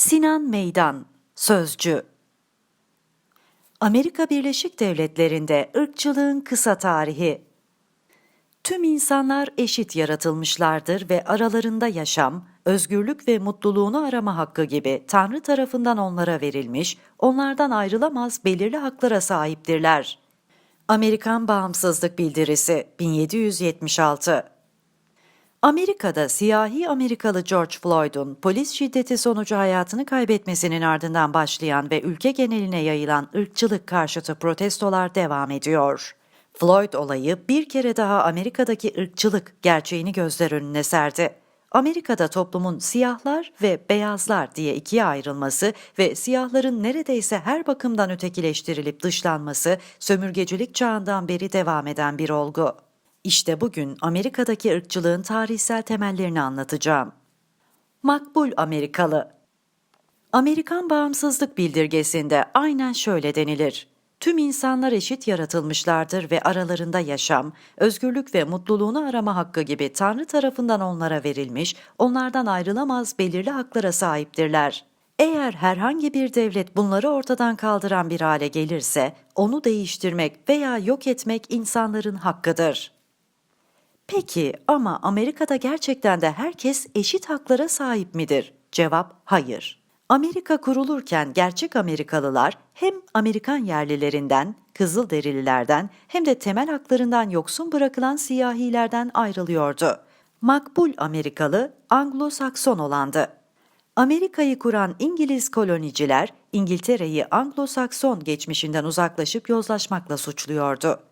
Sinan Meydan, Sözcü. Amerika Birleşik Devletleri'nde ırkçılığın kısa tarihi. Tüm insanlar eşit yaratılmışlardır ve aralarında yaşam, özgürlük ve mutluluğunu arama hakkı gibi Tanrı tarafından onlara verilmiş, onlardan ayrılamaz belirli haklara sahiptirler. Amerikan Bağımsızlık Bildirisi 1776 Amerika'da siyahi Amerikalı George Floyd'un polis şiddeti sonucu hayatını kaybetmesinin ardından başlayan ve ülke geneline yayılan ırkçılık karşıtı protestolar devam ediyor. Floyd olayı bir kere daha Amerika'daki ırkçılık gerçeğini gözler önüne serdi. Amerika'da toplumun siyahlar ve beyazlar diye ikiye ayrılması ve siyahların neredeyse her bakımdan ötekileştirilip dışlanması sömürgecilik çağından beri devam eden bir olgu. İşte bugün Amerika'daki ırkçılığın tarihsel temellerini anlatacağım. Makbul Amerikalı Amerikan Bağımsızlık Bildirgesi'nde aynen şöyle denilir. Tüm insanlar eşit yaratılmışlardır ve aralarında yaşam, özgürlük ve mutluluğunu arama hakkı gibi Tanrı tarafından onlara verilmiş, onlardan ayrılamaz belirli haklara sahiptirler. Eğer herhangi bir devlet bunları ortadan kaldıran bir hale gelirse, onu değiştirmek veya yok etmek insanların hakkıdır. Peki ama Amerika'da gerçekten de herkes eşit haklara sahip midir? Cevap hayır. Amerika kurulurken gerçek Amerikalılar hem Amerikan yerlilerinden, Kızılderililerden hem de temel haklarından yoksun bırakılan siyahilerden ayrılıyordu. Makbul Amerikalı Anglo-Sakson olandı. Amerika'yı kuran İngiliz koloniciler İngiltere'yi Anglo-Sakson geçmişinden uzaklaşıp yozlaşmakla suçluyordu.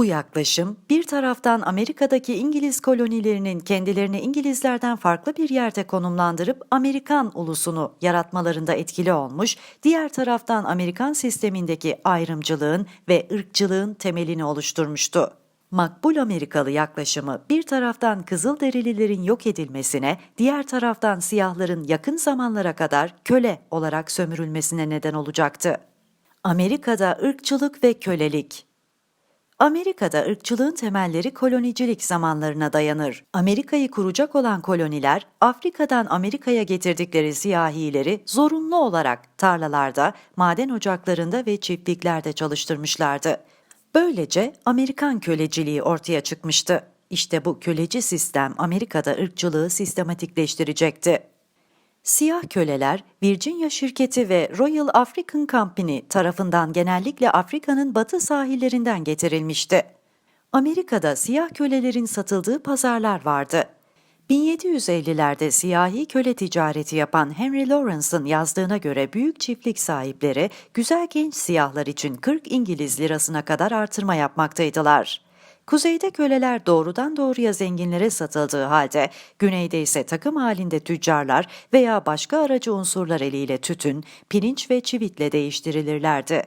Bu yaklaşım bir taraftan Amerika'daki İngiliz kolonilerinin kendilerini İngilizlerden farklı bir yerde konumlandırıp Amerikan ulusunu yaratmalarında etkili olmuş, diğer taraftan Amerikan sistemindeki ayrımcılığın ve ırkçılığın temelini oluşturmuştu. Makbul Amerikalı yaklaşımı bir taraftan Kızılderililerin yok edilmesine, diğer taraftan siyahların yakın zamanlara kadar köle olarak sömürülmesine neden olacaktı. Amerika'da ırkçılık ve kölelik Amerika'da ırkçılığın temelleri kolonicilik zamanlarına dayanır. Amerika'yı kuracak olan koloniler, Afrika'dan Amerika'ya getirdikleri siyahileri zorunlu olarak tarlalarda, maden ocaklarında ve çiftliklerde çalıştırmışlardı. Böylece Amerikan köleciliği ortaya çıkmıştı. İşte bu köleci sistem Amerika'da ırkçılığı sistematikleştirecekti. Siyah köleler Virginia şirketi ve Royal African Company tarafından genellikle Afrika'nın batı sahillerinden getirilmişti. Amerika'da siyah kölelerin satıldığı pazarlar vardı. 1750'lerde siyahi köle ticareti yapan Henry Lawrence'ın yazdığına göre büyük çiftlik sahipleri güzel genç siyahlar için 40 İngiliz lirasına kadar artırma yapmaktaydılar. Kuzeyde köleler doğrudan doğruya zenginlere satıldığı halde, güneyde ise takım halinde tüccarlar veya başka aracı unsurlar eliyle tütün, pirinç ve çivitle değiştirilirlerdi.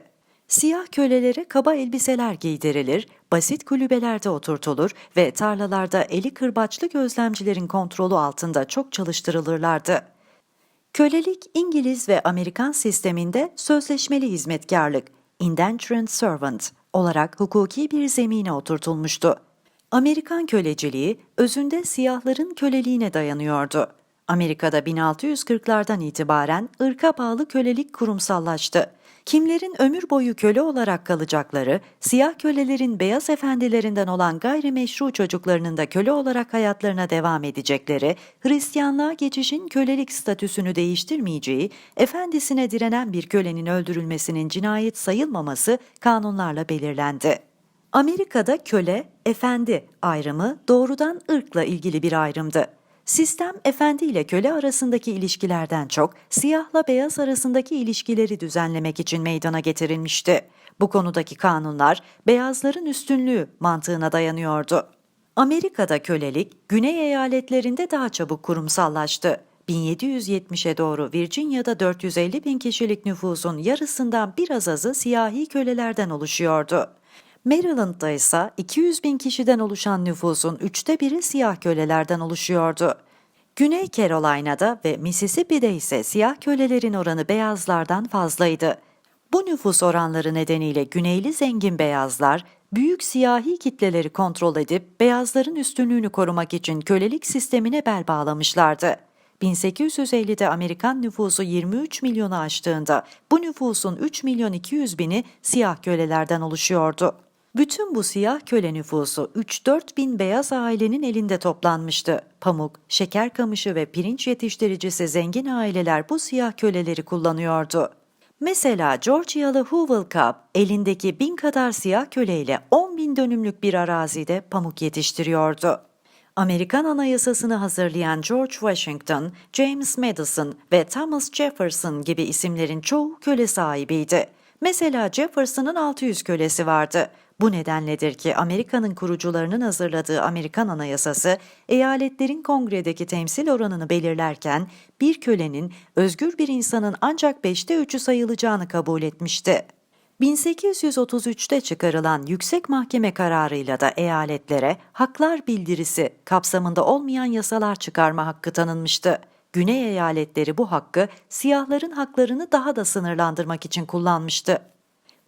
Siyah kölelere kaba elbiseler giydirilir, basit kulübelerde oturtulur ve tarlalarda eli kırbaçlı gözlemcilerin kontrolü altında çok çalıştırılırlardı. Kölelik İngiliz ve Amerikan sisteminde sözleşmeli hizmetkarlık, indentured servant olarak hukuki bir zemine oturtulmuştu. Amerikan köleciliği özünde siyahların köleliğine dayanıyordu. Amerika'da 1640'lardan itibaren ırka bağlı kölelik kurumsallaştı. Kimlerin ömür boyu köle olarak kalacakları, siyah kölelerin beyaz efendilerinden olan gayrimeşru çocuklarının da köle olarak hayatlarına devam edecekleri, Hristiyanlığa geçişin kölelik statüsünü değiştirmeyeceği, efendisine direnen bir kölenin öldürülmesinin cinayet sayılmaması kanunlarla belirlendi. Amerika'da köle, efendi ayrımı doğrudan ırkla ilgili bir ayrımdı. Sistem efendi ile köle arasındaki ilişkilerden çok siyahla beyaz arasındaki ilişkileri düzenlemek için meydana getirilmişti. Bu konudaki kanunlar beyazların üstünlüğü mantığına dayanıyordu. Amerika'da kölelik güney eyaletlerinde daha çabuk kurumsallaştı. 1770'e doğru Virginia'da 450 bin kişilik nüfusun yarısından biraz azı siyahi kölelerden oluşuyordu. Maryland'da ise 200 bin kişiden oluşan nüfusun üçte biri siyah kölelerden oluşuyordu. Güney Carolina'da ve Mississippi'de ise siyah kölelerin oranı beyazlardan fazlaydı. Bu nüfus oranları nedeniyle güneyli zengin beyazlar, büyük siyahi kitleleri kontrol edip beyazların üstünlüğünü korumak için kölelik sistemine bel bağlamışlardı. 1850'de Amerikan nüfusu 23 milyonu aştığında bu nüfusun 3 milyon 200 bini siyah kölelerden oluşuyordu. Bütün bu siyah köle nüfusu 3-4 bin beyaz ailenin elinde toplanmıştı. Pamuk, şeker kamışı ve pirinç yetiştiricisi zengin aileler bu siyah köleleri kullanıyordu. Mesela Georgialı Hoovel Cobb elindeki bin kadar siyah köleyle 10 bin dönümlük bir arazide pamuk yetiştiriyordu. Amerikan Anayasasını hazırlayan George Washington, James Madison ve Thomas Jefferson gibi isimlerin çoğu köle sahibiydi. Mesela Jefferson'ın 600 kölesi vardı. Bu nedenledir ki Amerika'nın kurucularının hazırladığı Amerikan Anayasası, eyaletlerin kongredeki temsil oranını belirlerken bir kölenin özgür bir insanın ancak beşte üçü sayılacağını kabul etmişti. 1833'te çıkarılan yüksek mahkeme kararıyla da eyaletlere haklar bildirisi kapsamında olmayan yasalar çıkarma hakkı tanınmıştı. Güney eyaletleri bu hakkı siyahların haklarını daha da sınırlandırmak için kullanmıştı.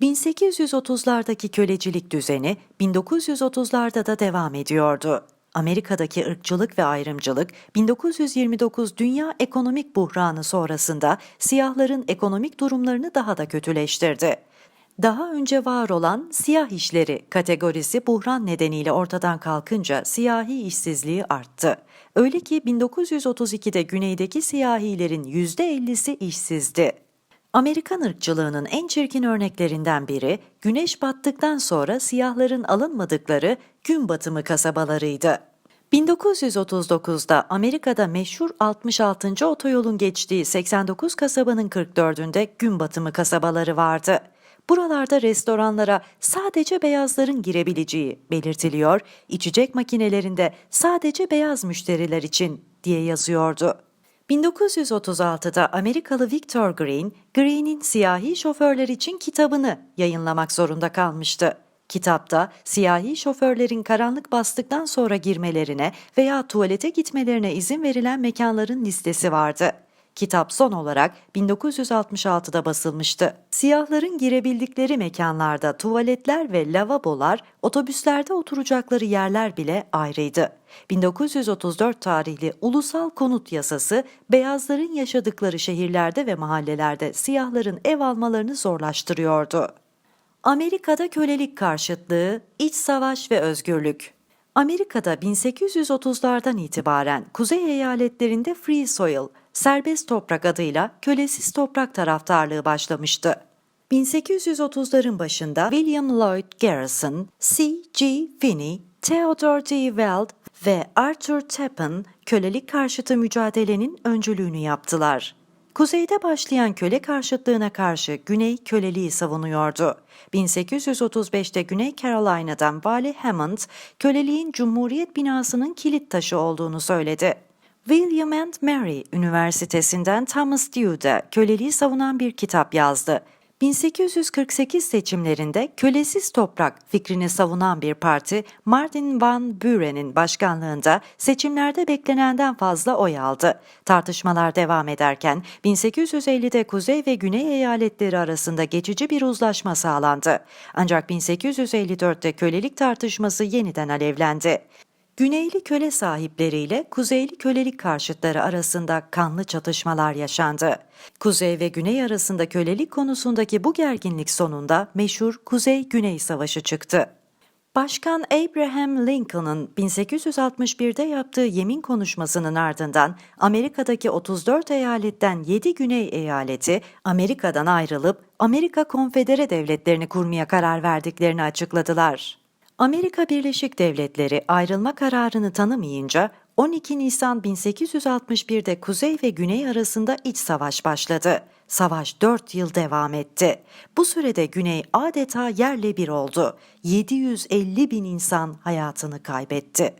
1830'lardaki kölecilik düzeni 1930'larda da devam ediyordu. Amerika'daki ırkçılık ve ayrımcılık 1929 dünya ekonomik buhranı sonrasında siyahların ekonomik durumlarını daha da kötüleştirdi. Daha önce var olan siyah işleri kategorisi buhran nedeniyle ortadan kalkınca siyahi işsizliği arttı. Öyle ki 1932'de güneydeki siyahilerin %50'si işsizdi. Amerikan ırkçılığının en çirkin örneklerinden biri, güneş battıktan sonra siyahların alınmadıkları gün batımı kasabalarıydı. 1939'da Amerika'da meşhur 66. otoyolun geçtiği 89 kasabanın 44'ünde gün batımı kasabaları vardı. Buralarda restoranlara sadece beyazların girebileceği belirtiliyor, içecek makinelerinde sadece beyaz müşteriler için diye yazıyordu. 1936'da Amerikalı Victor Green, Green'in siyahi şoförler için kitabını yayınlamak zorunda kalmıştı. Kitapta siyahi şoförlerin karanlık bastıktan sonra girmelerine veya tuvalete gitmelerine izin verilen mekanların listesi vardı. Kitap son olarak 1966'da basılmıştı. Siyahların girebildikleri mekanlarda tuvaletler ve lavabolar, otobüslerde oturacakları yerler bile ayrıydı. 1934 tarihli Ulusal Konut Yasası, beyazların yaşadıkları şehirlerde ve mahallelerde siyahların ev almalarını zorlaştırıyordu. Amerika'da kölelik karşıtlığı, iç savaş ve özgürlük. Amerika'da 1830'lardan itibaren kuzey eyaletlerinde Free Soil, serbest toprak adıyla kölesiz toprak taraftarlığı başlamıştı. 1830'ların başında William Lloyd Garrison, C. G. Finney, Theodore D. Weld ve Arthur Tappan kölelik karşıtı mücadelenin öncülüğünü yaptılar. Kuzeyde başlayan köle karşıtlığına karşı Güney köleliği savunuyordu. 1835'te Güney Carolina'dan Vali Hammond, köleliğin Cumhuriyet binasının kilit taşı olduğunu söyledi. William and Mary Üniversitesi'nden Thomas Dewey köleliği savunan bir kitap yazdı. 1848 seçimlerinde kölesiz toprak fikrini savunan bir parti Martin Van Buren'in başkanlığında seçimlerde beklenenden fazla oy aldı. Tartışmalar devam ederken 1850'de Kuzey ve Güney eyaletleri arasında geçici bir uzlaşma sağlandı. Ancak 1854'te kölelik tartışması yeniden alevlendi. Güneyli köle sahipleriyle Kuzeyli kölelik karşıtları arasında kanlı çatışmalar yaşandı. Kuzey ve Güney arasında kölelik konusundaki bu gerginlik sonunda meşhur Kuzey-Güney Savaşı çıktı. Başkan Abraham Lincoln'ın 1861'de yaptığı yemin konuşmasının ardından Amerika'daki 34 eyaletten 7 güney eyaleti Amerika'dan ayrılıp Amerika Konfedere Devletleri'ni kurmaya karar verdiklerini açıkladılar. Amerika Birleşik Devletleri ayrılma kararını tanımayınca 12 Nisan 1861'de Kuzey ve Güney arasında iç savaş başladı. Savaş 4 yıl devam etti. Bu sürede Güney adeta yerle bir oldu. 750 bin insan hayatını kaybetti.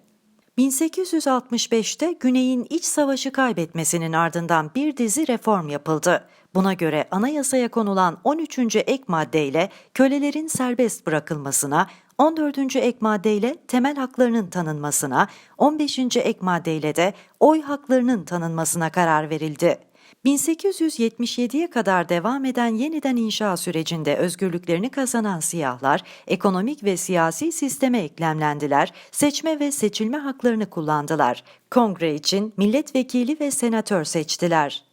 1865'te Güney'in iç savaşı kaybetmesinin ardından bir dizi reform yapıldı. Buna göre anayasaya konulan 13. ek maddeyle kölelerin serbest bırakılmasına, 14. ek maddeyle temel haklarının tanınmasına, 15. ek maddeyle de oy haklarının tanınmasına karar verildi. 1877'ye kadar devam eden yeniden inşa sürecinde özgürlüklerini kazanan siyahlar, ekonomik ve siyasi sisteme eklemlendiler, seçme ve seçilme haklarını kullandılar. Kongre için milletvekili ve senatör seçtiler.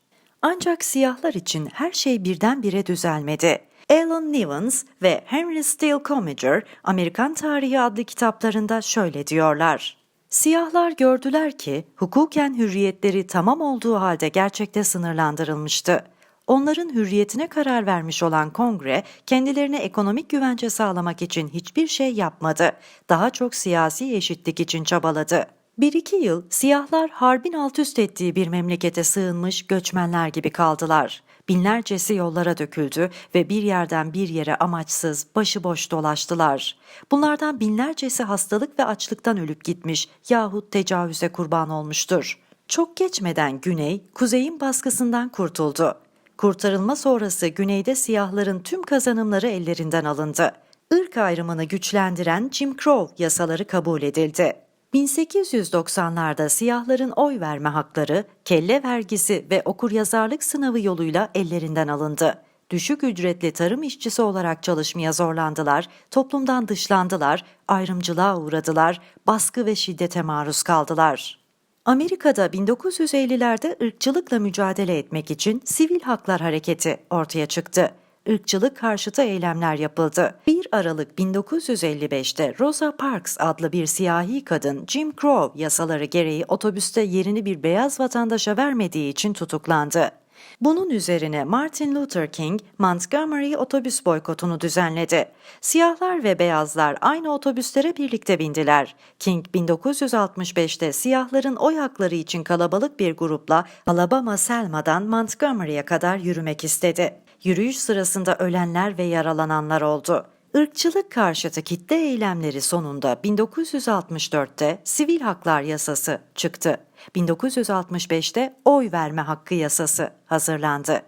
Ancak siyahlar için her şey birdenbire düzelmedi. Alan Nivens ve Henry Steele Commager Amerikan Tarihi adlı kitaplarında şöyle diyorlar. Siyahlar gördüler ki hukuken hürriyetleri tamam olduğu halde gerçekte sınırlandırılmıştı. Onların hürriyetine karar vermiş olan kongre kendilerine ekonomik güvence sağlamak için hiçbir şey yapmadı. Daha çok siyasi eşitlik için çabaladı. Bir iki yıl siyahlar harbin alt üst ettiği bir memlekete sığınmış göçmenler gibi kaldılar. Binlercesi yollara döküldü ve bir yerden bir yere amaçsız, başıboş dolaştılar. Bunlardan binlercesi hastalık ve açlıktan ölüp gitmiş yahut tecavüze kurban olmuştur. Çok geçmeden Güney, Kuzey'in baskısından kurtuldu. Kurtarılma sonrası Güney'de siyahların tüm kazanımları ellerinden alındı. Irk ayrımını güçlendiren Jim Crow yasaları kabul edildi. 1890'larda siyahların oy verme hakları, kelle vergisi ve okuryazarlık sınavı yoluyla ellerinden alındı. Düşük ücretli tarım işçisi olarak çalışmaya zorlandılar, toplumdan dışlandılar, ayrımcılığa uğradılar, baskı ve şiddete maruz kaldılar. Amerika'da 1950'lerde ırkçılıkla mücadele etmek için Sivil Haklar Hareketi ortaya çıktı ırkçılık karşıtı eylemler yapıldı. 1 Aralık 1955'te Rosa Parks adlı bir siyahi kadın Jim Crow yasaları gereği otobüste yerini bir beyaz vatandaşa vermediği için tutuklandı. Bunun üzerine Martin Luther King Montgomery otobüs boykotunu düzenledi. Siyahlar ve beyazlar aynı otobüslere birlikte bindiler. King 1965'te siyahların oy hakları için kalabalık bir grupla Alabama Selma'dan Montgomery'e kadar yürümek istedi. Yürüyüş sırasında ölenler ve yaralananlar oldu. Irkçılık karşıtı kitle eylemleri sonunda 1964'te Sivil Haklar Yasası çıktı. 1965'te Oy Verme Hakkı Yasası hazırlandı.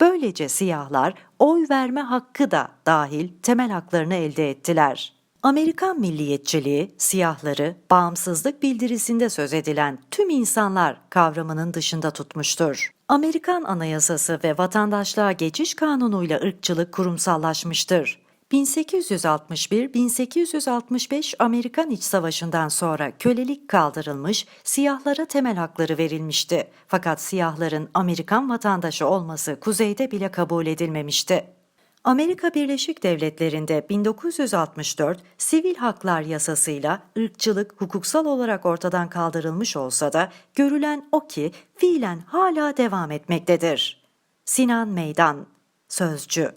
Böylece siyahlar oy verme hakkı da dahil temel haklarını elde ettiler. Amerikan milliyetçiliği, siyahları, bağımsızlık bildirisinde söz edilen tüm insanlar kavramının dışında tutmuştur. Amerikan Anayasası ve Vatandaşlığa Geçiş Kanunu'yla ırkçılık kurumsallaşmıştır. 1861-1865 Amerikan İç Savaşı'ndan sonra kölelik kaldırılmış, siyahlara temel hakları verilmişti. Fakat siyahların Amerikan vatandaşı olması kuzeyde bile kabul edilmemişti. Amerika Birleşik Devletleri'nde 1964 Sivil Haklar Yasasıyla ırkçılık hukuksal olarak ortadan kaldırılmış olsa da görülen o ki fiilen hala devam etmektedir. Sinan Meydan Sözcü